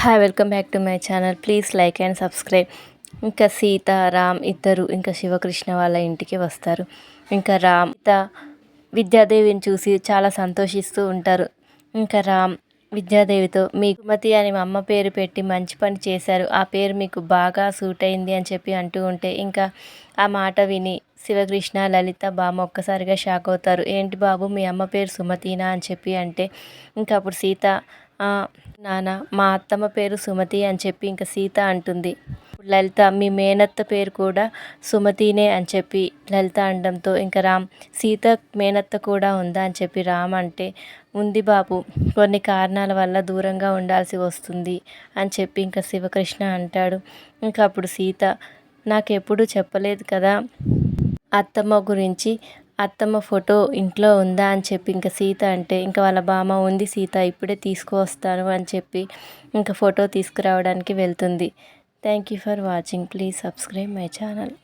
Hi welcome back to my channel please like and subscribe ఇంకా సీత రామ్ ఇద్దరు ఇంకా శివకృష్ణ వాళ్ళ ఇంటికి వస్తారు. ఇంకా రామ్ సీత విద్యాదేవిని చూసి చాలా సంతోషిస్తూ ఉంటారు. ఇంకా రామ్ విద్యాదేవితో మీ కుమతి అని మా అమ్మ పేరు పెట్టి మంచి పని చేశారు. ఆ పేరు మీకు బాగా సూట్ అయింది అని చెప్పి అంటూ ఉంటే ఇంకా ఆ మాట విని శివకృష్ణ లలిత బామ్మ ఒక్కసారిగా షాక్ అవుతారు. ఏంటి బాబు మీ అమ్మ పేరు సుమతీనా అని చెప్పి అంటే ఇంకా అప్పుడు సీత నాన్న మా అత్తమ్మ పేరు సుమతి అని చెప్పి ఇంకా సీత అంటుంది. లలిత మీ మేనత్త పేరు కూడా సుమతినే అని చెప్పి లలిత అనడంతో ఇంకా రామ్ సీత మేనత్త కూడా ఉందా అని చెప్పి రామ్ అంటే ఉంది బాబు కొన్ని కారణాల వల్ల దూరంగా ఉండాల్సి వస్తుంది అని చెప్పి ఇంకా శివకృష్ణ అంటాడు. ఇంకా అప్పుడు సీత నాకెప్పుడు చెప్పలేదు కదా అత్తమ్మ గురించి అత్తమ్మ ఫోటో ఇంట్లో ఉందా అని చెప్పి ఇంకా సీత అంటే ఇంకా వాళ్ళ బామ్మ ఉంది సీత ఇప్పుడే తీసుకువస్తాను అని చెప్పి ఇంకా ఫోటో తీసుకురావడానికి వెళ్తుంది. Thank you for watching please subscribe my channel